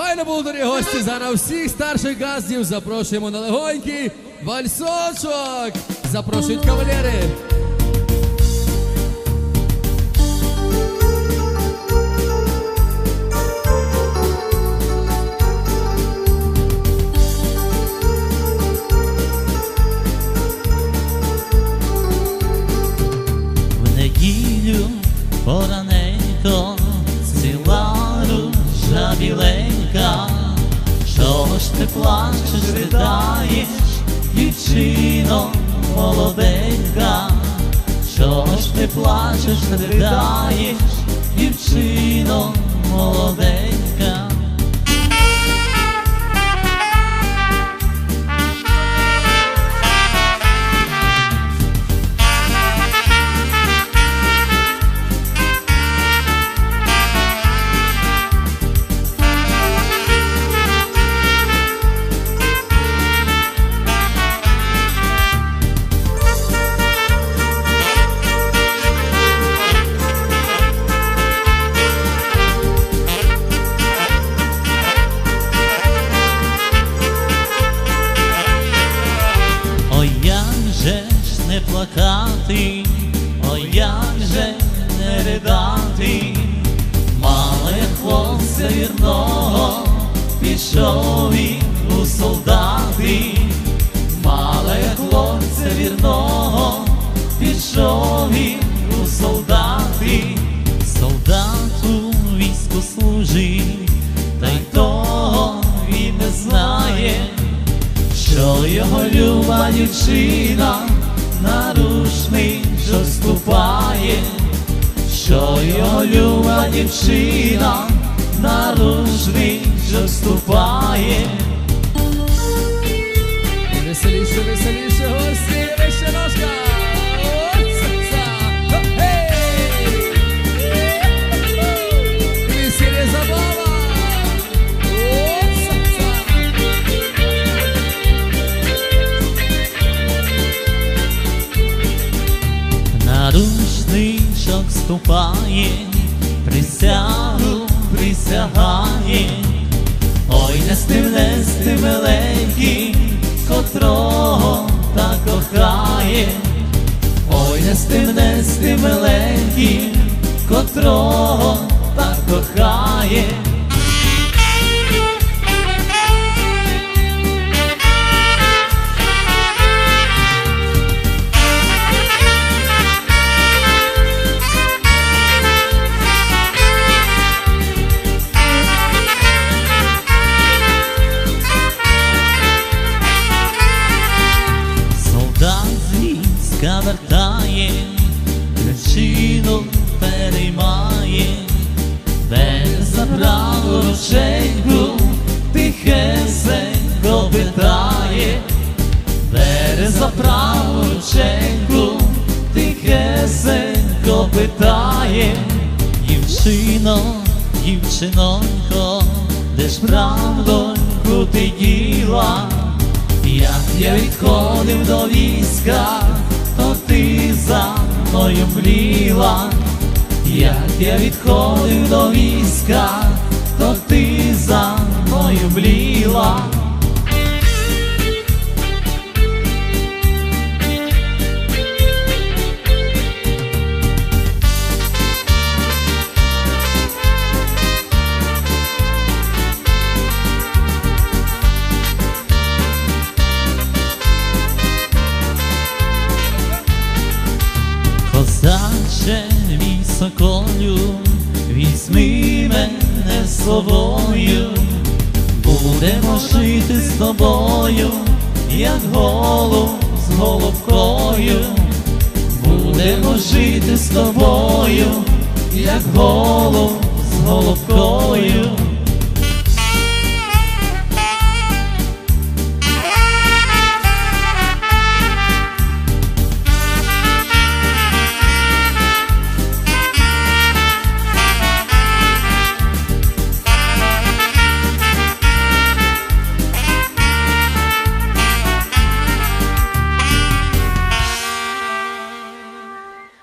Файно було, дорогі гості, зараз всіх старших газдів запрошуємо на легонький вальсочок. Запрошують кавалери. В неділю пораненько ціла ружа біленька, що ж ти плачеш, ридаєш, дівчино молоденька, що ж ти плачеш, ридаєш, дівчино молоденька. Плакати, ой, як же не ридати, мале хлопця вірного, пішов він у солдати, мале хлопця вірного, пішов він у солдати, солдату війську служить, та й того він не знає що його люба дівчина на що ступає, що його люба дівчина нарушний, що ступає. Рушничок присягу присягає, ой, не стим, не стим миленький, котрого так кохає, ой, не стим, не стим миленький, котрого так кохає. Без забрав рученьку, тихесенько питає, бере за праву рученьку, тихесенько питає, дівчино, дівчинонько, де ж правдоньку ти діла? Як я відходив до війська, то ти за мною мліла. Як я відходив до війська, то ти за мною мліла. Козаче соколю, візьми мене з собою, будемо жити з тобою, як голуб з голубкою, будемо жити з тобою, як голуб з голубкою.